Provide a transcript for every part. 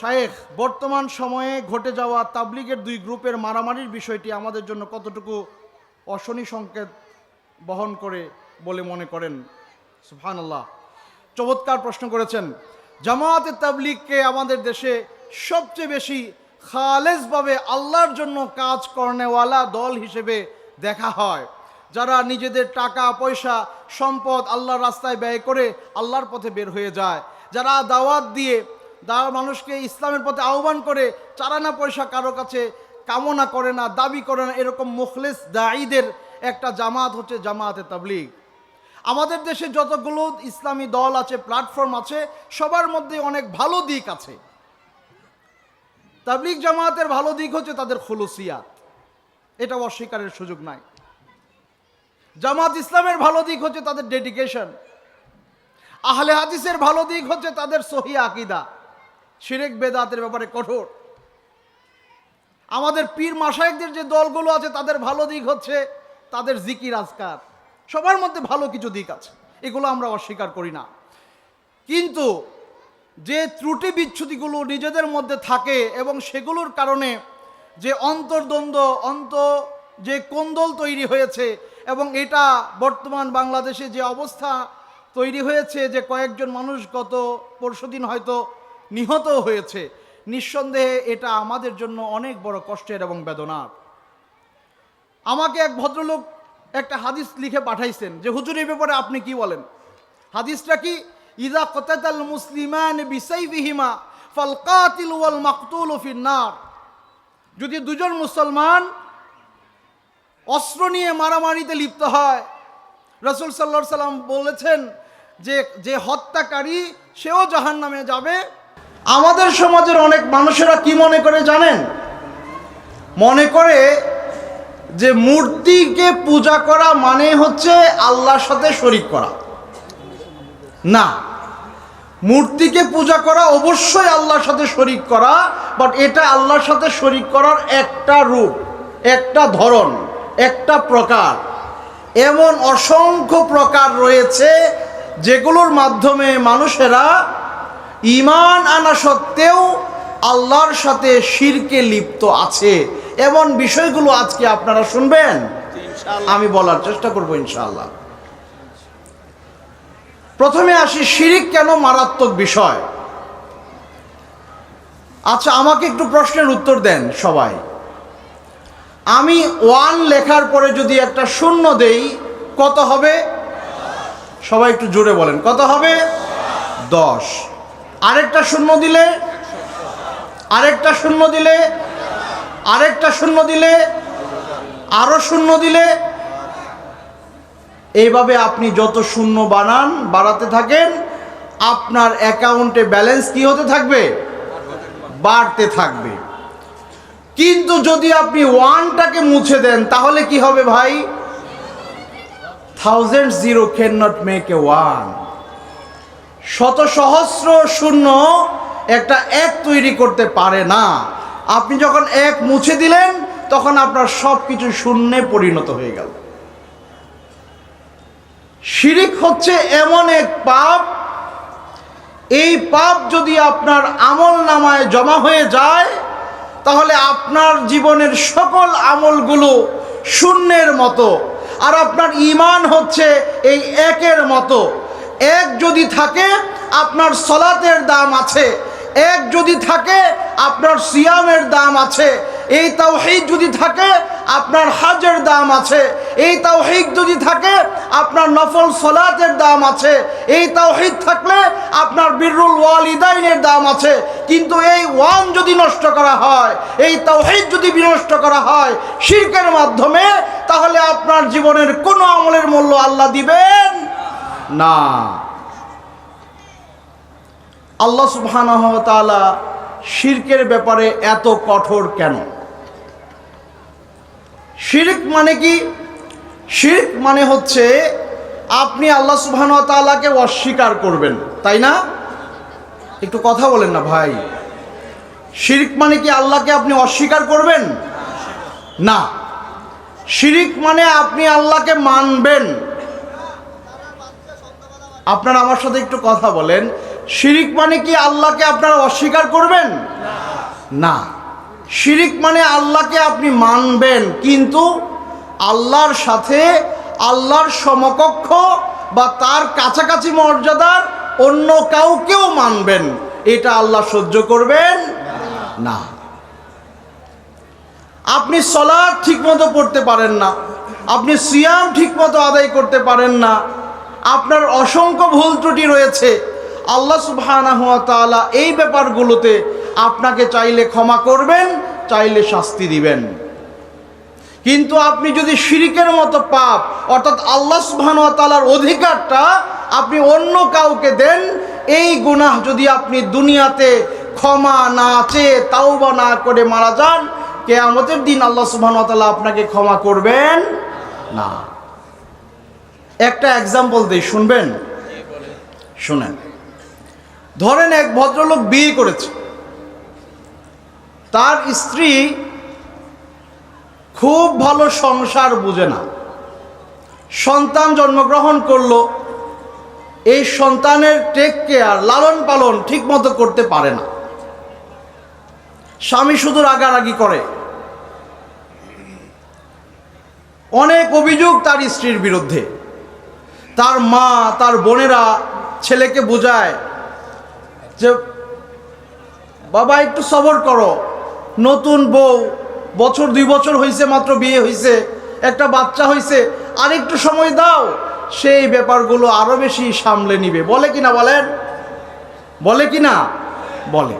শায়েখ, বর্তমান সময়ে ঘটে যাওয়া তাবলিগের দুই গ্রুপের মারামারির বিষয়টি আমাদের জন্য কতটুকু অশনি সংকেত বহন করে বলে মনে করেন? সুফান আল্লাহ চমৎকার প্রশ্ন করেছেন, জামায়াতে তাবলিগকে আমাদের দেশে সবচেয়ে বেশি খালেজভাবে আল্লাহর জন্য কাজ করনেওয়ালা দল হিসেবে দেখা হয়। যারা নিজেদের টাকা, পয়সা, সম্পদ আল্লাহর রাস্তায় ব্যয় করে আল্লাহর পথে বের হয়ে যায়। যারা দাওয়াত দিয়ে যারা মানুষকে ইসলামের পথে আহ্বান করে চারানা পয়সা কারও কাছে, কামনা করে না, দাবি করে না, এরকম মুখলেস দায়ীদের একটা জামাত হচ্ছে জামায়াতে তাবলিগ। আমাদের দেশে যতগুলো ইসলামী দল আছে প্ল্যাটফর্ম আছে, সবার মধ্যে অনেক ভালো দিক আছে। তাবলিগ জামায়াতের ভালো দিক হচ্ছে তাদের খলুসিয়াত। এটা অস্বীকারের সুযোগ নাই। জামাত ইসলামের ভালো দিক হচ্ছে তাদের ডেডিকেশন আহলে হাদিসের ভালো দিক হচ্ছে তাদের সহি আকিদা। শিরেক বেদাতের ব্যাপারে কঠোর। আমাদের পীর মাসায়কদের যে দলগুলো আছে, তাদের ভালো দিক হচ্ছে তাদের জিকির আজকার। সবার মধ্যে ভালো কিছু দিক আছে, এগুলো আমরা অস্বীকার করি না। কিন্তু যে ত্রুটি বিচ্ছুতিগুলো নিজেদের মধ্যে থাকে এবং সেগুলোর কারণে যে অন্তর্দ্বন্দ্ব, অন্ত যে কোন্দল তৈরি হয়েছে এবং এটা বর্তমান বাংলাদেশে যে অবস্থা তৈরি হয়েছে যে কয়েকজন মানুষ গত পরশুদিন হয়তো নিহত হয়েছে। নিঃসন্দেহে এটা আমাদের জন্য অনেক বড় কষ্টের এবং বেদনার। আমাকে এক ভদ্রলোক একটা হাদিস লিখে পাঠাইছেন যে, হুজুর, এই ব্যাপারে আপনি কি বলেন? হাদিসটা কি? ইদা কতাতাল মুসলিমান বিসাইফিহিমা ফাল কাতিল ওয়াল মাকতুল ফিন্নার। যদি দুজন মুসলমান অস্ত্র নিয়ে মারামারিতে লিপ্ত হয়, রসুল সাল্লাহ সাল্লাম বলেছেন যে যে হত্যাকারী, সেও জাহান নামে যাবে আমাদের সমাজের অনেক মানুষেরা কি মনে করে জানেন? মনে করে যে মূর্তিকে পূজা করা মানে হচ্ছে আল্লাহর সাথে শরিক করা। না, মূর্তিকে পূজা করা অবশ্যই আল্লাহর সাথে শরিক করা বাট এটা আল্লাহর সাথে শরিক করার একটা রূপ, একটা ধরন, একটা প্রকার। এমন অসংখ্য প্রকার রয়েছে যেগুলোর মাধ্যমে মানুষেরা ইমান আনা সত্ত্বেও আল্লাহর সাথে শিরকে লিপ্ত আছে। এমন বিষয়গুলো আজকে আপনারা শুনবেন। আমি বলার চেষ্টা করব ইনশাআল্লাহ। প্রথমে আসি শিরিক কেন মারাত্মক বিষয়? আচ্ছা আমাকে একটু প্রশ্নের উত্তর দেন সবাই। আমি ওয়ান লেখার পরে যদি একটা শূন্য দেই কত হবে? সবাই একটু জোরে বলেন কত হবে? দশ। আরেকটা শূন্য দিলে, আরেকটা শূন্য দিলে, আরেকটা শূন্য দিলে, আরও শূন্য দিলে, এইভাবে আপনি যত শূন্য বানান, বাড়াতে থাকেন, আপনার অ্যাকাউন্টে ব্যালেন্স কি হতে থাকবে? বাড়তে থাকবে। কিন্তু যদি আপনি ওয়ানটাকে মুছে দেন, তাহলে কি হবে ভাই? Thousand zero can not make a one শত সহস্র শূন্য একটা এক তৈরি করতে পারে না। আপনি যখন এক মুছে দিলেন, তখন আপনার সব কিছু শূন্যে পরিণত হয়ে গেল। শিরিক হচ্ছে এমন এক পাপ, এই পাপ যদি আপনার আমল নামায় জমা হয়ে যায়, তাহলে আপনার জীবনের সকল আমলগুলো শূন্যের মতো। আর আপনার ইমান হচ্ছে এই একের মতো। এক যদি থাকে, আপনার সলাতের দাম আছে। এক যদি থাকে, আপনার সিয়ামের দাম আছে। এই তাওহিদ যদি থাকে, আপনার হাজের দাম আছে। এই তাওহিদ যদি থাকে, আপনার নফল সলাতের দাম আছে। এই তাওহিদ থাকলে আপনার বিরুল ওয়ালিদাইনের দাম আছে। কিন্তু এই ওয়ান যদি নষ্ট করা হয়, এই তাওহিদ যদি বিনষ্ট করা হয় শিরকের মাধ্যমে, তাহলে আপনার জীবনের কোনো আমলের মূল্য আল্লাহ দিবেন না। আল্লাহ ওয়া তাআলা শিরকের ব্যাপারে এত কঠোর কেন? শিরক মানে কি? শিরক মানে হচ্ছে আপনি আল্লাহ সুবহানাহু ওয়া তাআলাকে অস্বীকার করবেন, তাই না? একটু কথা বলেন না ভাই। শিরিক মানে কি আল্লাহকে আপনি অস্বীকার করবেন? না। শিরিক মানে আপনি আল্লাহকে মানবেন। আপনারা আমার সাথে একটু কথা বলেন। শিরিক মানে কি আল্লাহকে আপনারা অস্বীকার করবেন? না। শিরিক মানে আল্লাহকে আপনি মানবেন, কিন্তু আল্লাহর সাথে আল্লাহর সমকক্ষ বা তার কাছাকাছি মর্যাদার অন্য কাউকেও মানবেন। এটা আল্লাহ সহ্য করবেন? না। আপনি সলাদ ঠিকমতো পড়তে পারেন না। আপনি সিয়াম ঠিকমতো আদায় করতে পারেন না। আপনার অসংখ্য ভুল ত্রুটি রয়েছে। আল্লাহ তাআলা এই ব্যাপারগুলোতে আপনাকে চাইলে ক্ষমা করবেন চাইলে শাস্তি দিবেন। কিন্তু আপনি যদি শিরিকের মতো পাপ অর্থাৎ আল্লাহ ওয়া অধিকারটা আপনি অন্য কাউকে দেন এই গুনাহ যদি আপনি দুনিয়াতে ক্ষমা না চেয়ে তাও বা না করে মারা যান কেয়ামতের দিন আল্লাহ ওয়া আপনাকে ক্ষমা করবেন না। একটা এক্সাম্পল দিই শুনবেন? শুনেন। ধরেন এক ভদ্রলোক বিয়ে করেছে। তার স্ত্রী খুব ভালো সংসার বুঝে না। সন্তান জন্মগ্রহণ করল। এই সন্তানের টেক কেয়ার লালন পালন ঠিক মতো করতে পারে না। স্বামী শুধু রাগারাগি করে। অনেক অভিযোগ তার স্ত্রীর বিরুদ্ধে। তার মা, তার বোনেরা ছেলেকে বোঝায় যে বাবা, একটু সবর করো। নতুন বউ, বছর দুই বছর হয়েছে মাত্র বিয়ে হয়েছে একটা বাচ্চা হয়েছে আর একটু সময় দাও। সেই ব্যাপারগুলো আরও বেশি সামলে নিবে। বলে কি না বলেন? বলে কি না বলে।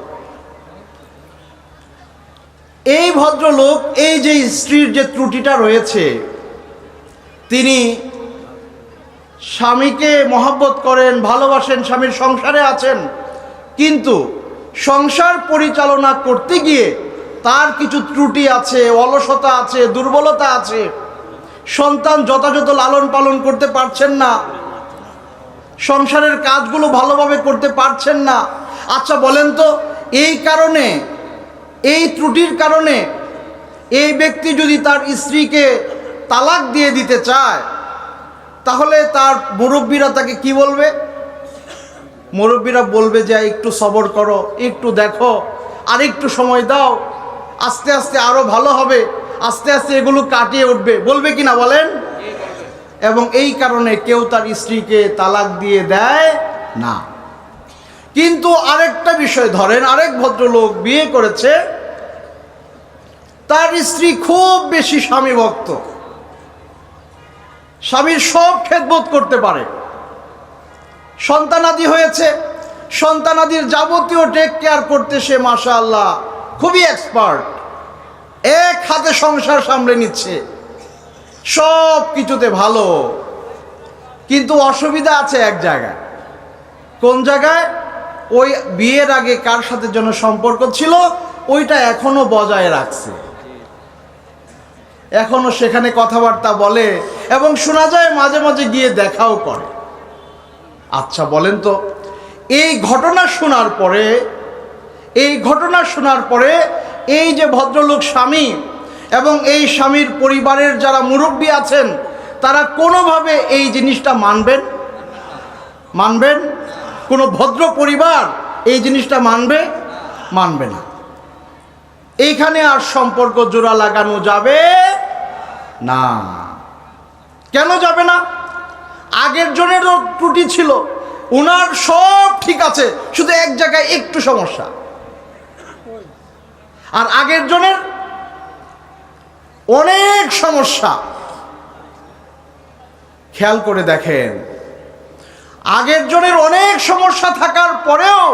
এই ভদ্রলোক, এই যে স্ত্রীর যে ত্রুটিটা রয়েছে, তিনি স্বামীকে মহাব্বত করেন, ভালোবাসেন, স্বামীর সংসারে আছেন কিন্তু সংসার পরিচালনা করতে গিয়ে তার কিছু ত্রুটি আছে, অলসতা আছে, দুর্বলতা আছে। সন্তান যথাযথ লালন পালন করতে পারছেন না। সংসারের কাজগুলো ভালোভাবে করতে পারছেন না। আচ্ছা বলেন তো, এই কারণে, এই ত্রুটির কারণে এই ব্যক্তি যদি তার স্ত্রীকে তালাক দিয়ে দিতে চায়, তাহলে তার মুরব্বীরা তাকে কি বলবে? মুরব্বীরা বলবে যে, একটু সবর করো, একটু দেখো আর একটু সময় দাও, আস্তে আস্তে আরও ভালো হবে, আস্তে আস্তে এগুলো কাটিয়ে উঠবে। বলবে কি না বলেন? এবং এই কারণে কেউ তার স্ত্রীকে তালাক দিয়ে দেয় না। কিন্তু আরেকটা বিষয় ধরেন, আরেক ভদ্রলোক বিয়ে করেছে, তার স্ত্রী খুব বেশি স্বামী ভক্ত স্বামীর সব খেদবোধ করতে পারে। সন্তানাদি হয়েছে। সন্তানাদির যাবতীয় টেক কেয়ার করতে সে মাশা আল্লাহ খুবই এক্সপার্ট এক হাতে সংসার সামলে নিচ্ছে। সব কিছুতে ভালো। কিন্তু অসুবিধা আছে এক জায়গায়। কোন জায়গায়? ওই বিয়ের আগে কার সাথে যেন সম্পর্ক ছিল, ওইটা এখনও বজায় রাখছে। এখনও সেখানে কথাবার্তা বলে এবং শোনা যায় মাঝে মাঝে গিয়ে দেখাও করে। আচ্ছা বলেন তো, এই ঘটনা শোনার পরে, এই ঘটনা শোনার পরে এই যে ভদ্রলোক স্বামী এবং এই স্বামীর পরিবারের যারা মুরব্বী আছেন, তারা কোনোভাবে এই জিনিসটা মানবেন? মানবেন? কোনো ভদ্র পরিবার এই জিনিসটা মানবে? মানবে না। এইখানে আর সম্পর্ক জোড়া লাগানো যাবে না। কেন যাবে না? আগের জনেরও ত্রুটি ছিল। উনার সব ঠিক আছে, শুধু এক জায়গায় একটু সমস্যা। আর আগের জনের অনেক সমস্যা। খেয়াল করে দেখেন। আগের জনের অনেক সমস্যা থাকার পরেও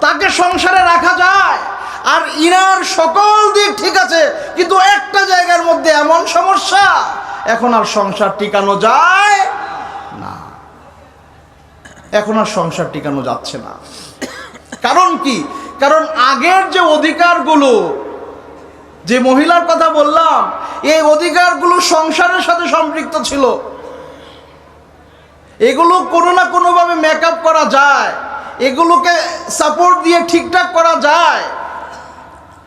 তাকে সংসারে রাখা যায়। আর ইনার সকল দিক ঠিক আছে, কিন্তু একটা জায়গার মধ্যে এমন সমস্যা, এখন আর সংসার টিকানো যায় এখন আর সংসার টিকানো যাচ্ছে না। কারণ কি? কারণ আগের যে অধিকারগুলো, যে মহিলার কথা বললাম, এই অধিকারগুলো সংসারের সাথে সম্পৃক্ত ছিল। এগুলো কোনো না কোনোভাবে মেকআপ করা যায়, এগুলোকে সাপোর্ট দিয়ে ঠিকঠাক করা যায়।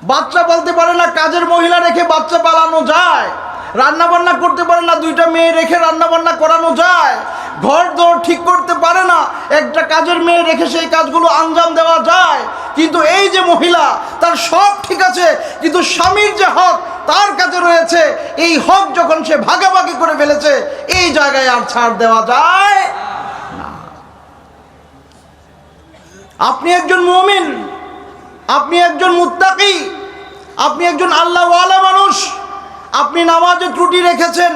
বাচ্চা বলতে পারে না কাজের মহিলা রেখে বাচ্চা পালানো যায় রান্না বান্না করতে পারে না দুইটা মেয়ে রেখে রান্না বান্না করানো যায়। ঘর দর ঠিক করতে পারে না। একটা কাজের মেয়ে রেখে সেই কাজগুলো আঞ্জাম দেওয়া যায়। কিন্তু এই যে মহিলা, তার সব ঠিক আছে, কিন্তু স্বামীর যে হক, তার কাছে রয়েছে। এই হক যখন সে ভাগাভাগি করে ফেলেছে, এই জায়গায় আর ছাড় দেওয়া যায় আপনি একজন মুমিন, আপনি একজন মুত্তাকি, আপনি একজন আল্লাহওয়ালা মানুষ, আপনি নামাজে ত্রুটি রেখেছেন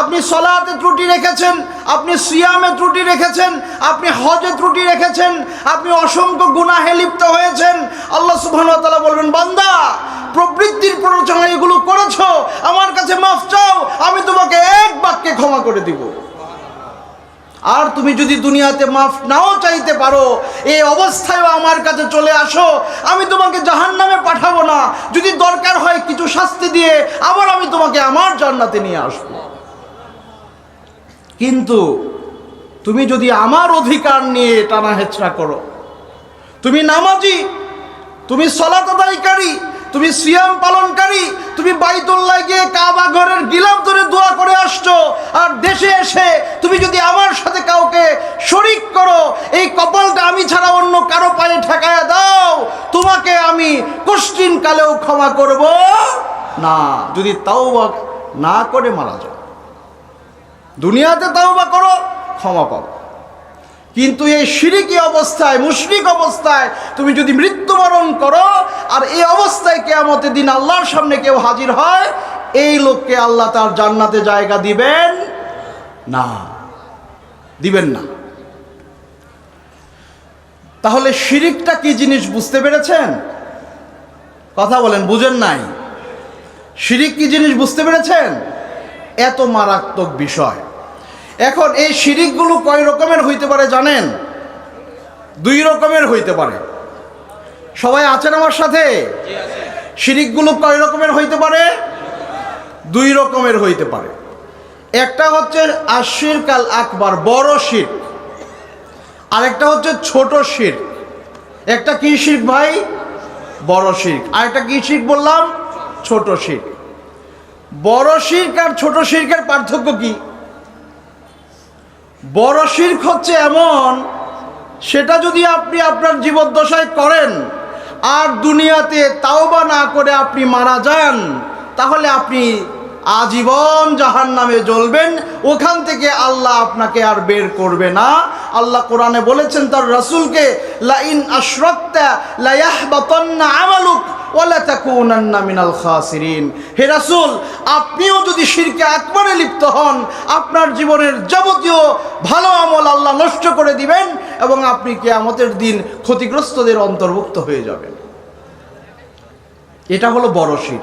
আপনি সলাতে ত্রুটি রেখেছেন, আপনি সিয়ামে ত্রুটি রেখেছেন, আপনি হজে ত্রুটি রেখেছেন, আপনি অসংখ্য গুনাহে লিপ্ত হয়েছেন। আল্লাহ ওয়া বলবেন, বান্দা, প্রবৃত্তির প্ররোচনা এগুলো করেছ, আমার কাছে মাফ চাও, আমি তোমাকে এক বাক্যে ক্ষমা করে দিব। আর তুমি যদি দুনিয়াতে মাফ নাও চাইতে পারো এই অবস্থায় আমার কাছে চলে আসো, আমি তোমাকে জাহান নামে পাঠাবো না। যদি দরকার হয় কিছু শাস্তি দিয়ে, আবার আমি তোমাকে আমার জান্নাতে নিয়ে আসব। কিন্তু তুমি যদি আমার অধিকার নিয়ে টানা হেচড়া করো, তুমি নামাজি, তুমি সলাত আদায়কারী তুমি সিয়াম পালনকারী, তুমি বাইতুল্লাহ গিয়ে কাবা ঘরের গিলাপ ধরে দোয়া করে আসছো, আর দেশে এসে তুমি যদি আমার সাথে কাউকে শরিক করো, এই কপালটা আমি ছাড়া অন্য কারও পায়ে ঠেকায় দাও, তোমাকে আমি কষ্টিন কালেও ক্ষমা করব না। যদি তাও না করে মারা যাও। দুনিয়াতে তাও বা করো, ক্ষমা পাবো কিন্তু এই সিরিকি অবস্থায়, মুশরিক অবস্থায় তুমি যদি মৃত্যুবরণ করো, আর এই অবস্থায় কেয়ামতের দিন আল্লাহর সামনে কেউ হাজির হয়, এই লোককে আল্লাহ তার জান্নাতে জায়গা দিবেন না। দিবেন না। তাহলে শিরিকটা কি জিনিস বুঝতে পেরেছেন? কথা বলেন, বুঝেন নাই। শিরিক কি জিনিস বুঝতে পেরেছেন? এত মারাত্মক বিষয়। এখন এই শিরিকগুলো কয় রকমের হইতে পারে জানেন? দুই রকমের হইতে পারে। সবাই আছেন আমার সাথে? শিরিকগুলো কয় রকমের হইতে পারে? দুই রকমের হইতে পারে। একটা হচ্ছে আশির কাল আকবার বড় শির আরেকটা হচ্ছে ছোট শির একটা কি শির ভাই? বড় শির আরেকটা কি শির বললাম? ছোট শির বড় শির্ক আর ছোট শির্কের পার্থক্য কি? বড় শির্ক হচ্ছে এমন, সেটা যদি আপনি আপনার জীবদ্দশায় করেন আর দুনিয়াতে তাওবা না করে আপনি মারা যান, তাহলে আপনি আজীবন জাহান নামে জ্বলবেন, ওখান থেকে আল্লাহ আপনাকে আর বের করবে না। আল্লাহ কোরআনে বলেছেন তার রাসূলকে, লাইন আশরাকতা লায়াহবাতান্না আমালুক ওয়ালা তাকুনান্না মিনাল খাসিরিন। হে রাসূল, আপনিও যদি শিরকে আকবারে লিপ্ত হন, আপনার জীবনের যাবতীয় ভালো আমল আল্লাহ নষ্ট করে দিবেন এবং আপনি কিয়ামতের দিন ক্ষতিগ্রস্তদের অন্তর্ভুক্ত হয়ে যাবেন। এটা হলো বড় শির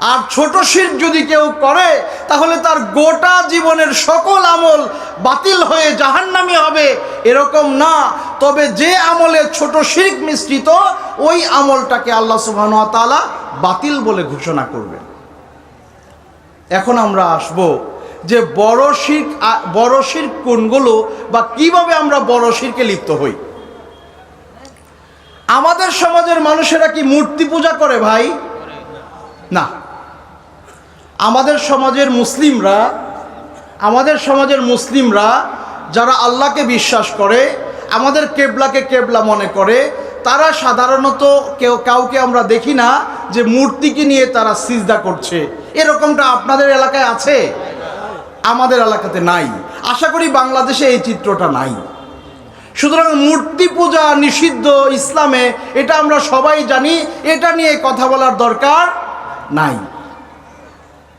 আর ছোট শির যদি কেউ করে, তাহলে তার গোটা জীবনের সকল আমল বাতিল হয়ে জাহান্নামি হবে। এরকম না। তবে যে আমলে ছোট শির্ক মিশ্রিত, ওই আমলটাকে আল্লাহ তাআলা বাতিল বলে ঘোষণা করবেন। এখন আমরা আসব যে বড় শির্ক আ- বড় শির্ক কোনগুলো বা কীভাবে আমরা বড় শিরকে লিপ্ত হই? আমাদের সমাজের মানুষেরা কি মূর্তি পূজা করে ভাই? না। আমাদের সমাজের মুসলিমরা, আমাদের সমাজের মুসলিমরা যারা আল্লাহকে বিশ্বাস করে, আমাদের কেবলাকে কেবলা মনে করে, তারা সাধারণত কেউ, কাউকে আমরা দেখি না যে মূর্তিকে নিয়ে তারা সিজদা করছে। এরকমটা আপনাদের এলাকায় আছে? আমাদের এলাকাতে নাই। আশা করি বাংলাদেশে এই চিত্রটা নাই। সুতরাং মূর্তি পূজা নিষিদ্ধ ইসলামে, এটা আমরা সবাই জানি, এটা নিয়ে কথা বলার দরকার নাই।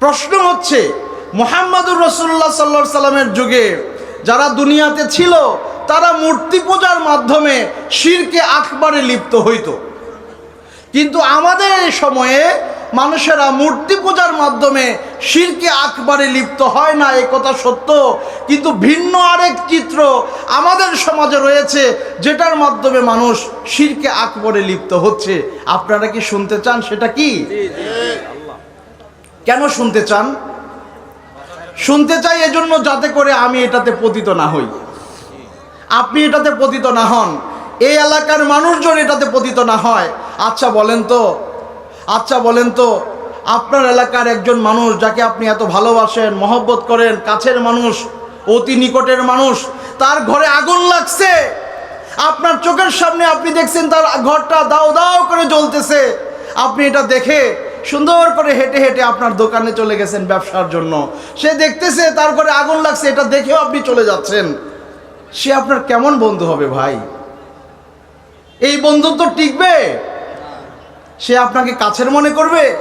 প্রশ্ন হচ্ছে, মোহাম্মদুর রসুল্লাহ সাল্লা সাল্লামের যুগে যারা দুনিয়াতে ছিল, তারা মূর্তি পূজার মাধ্যমে শিরকে আকবারে লিপ্ত হইত। কিন্তু আমাদের এই সময়ে মানুষেরা মূর্তি পূজার মাধ্যমে শিরকে আকবারে লিপ্ত হয় না, এ কথা সত্য। কিন্তু ভিন্ন আরেক চিত্র আমাদের সমাজে রয়েছে, যেটার মাধ্যমে মানুষ শিরকে আকবরে লিপ্ত হচ্ছে। আপনারা কি শুনতে চান সেটা কি? কেন শুনতে চান? শুনতে চাই এজন্য যাতে করে আমি এটাতে পতিত না হই। আপনি এটাতে পতিত না হন। এই এলাকার মানুষজন এটাতে পতিত না হয়। আচ্ছা বলেন তো। আচ্ছা বলেন তো। আপনার এলাকার একজন মানুষ যাকে আপনি এত ভালোবাসেন, মহব্বত করেন, কাছের মানুষ, অতি নিকটের মানুষ, তার ঘরে আগুন লাগছে। আপনার চোখের সামনে আপনি দেখছেন তার ঘরটা দাও দাও করে জ্বলতেছে। আপনি এটা দেখে সুন্দর করে হেঁটে হেঁটে আপনার দোকানে চলে গেছেন ব্যবসার জন্য। সে দেখতেছে, তারপরে আগুন লাগছে, এটা দেখেও আপনি চলে যাচ্ছেন। সে আপনার কেমন বন্ধু হবে ভাই? এই বন্ধুত্ব টিকবে? সে আপনাকে কাছের মনে করবে?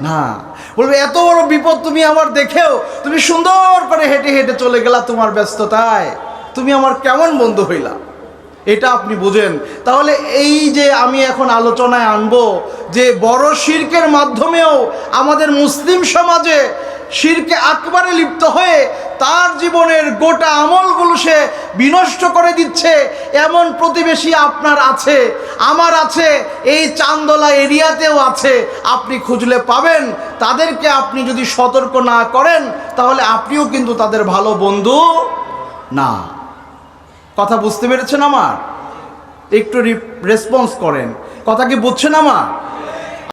না। বলবে, এত বড় বিপদ তুমি আমার দেখেও, তুমি সুন্দর করে হেঁটে হেঁটে চলে গেলা তোমার ব্যস্ততায়। তুমি আমার কেমন বন্ধু হইলা? এটা আপনি বুঝেন। তাহলে এই যে আমি এখন আলোচনায় আনব যে বড় শির্কের মাধ্যমেও আমাদের মুসলিম সমাজে শিরকে আকবারে লিপ্ত হয়ে তার জীবনের গোটা আমলগুলো সে বিনষ্ট করে দিচ্ছে, এমন প্রতিবেশী আপনার আছে, আমার আছে, এই চান্দলা এরিয়াতেও আছে, আপনি খুঁজলে পাবেন। তাদেরকে আপনি যদি সতর্ক না করেন, তাহলে আপনিও কিন্তু তাদের ভালো বন্ধু না। কথা বুঝতে পেরেছেন আমার? একটু রেসপন্স করেন। কথা কি বুঝছেন আমার?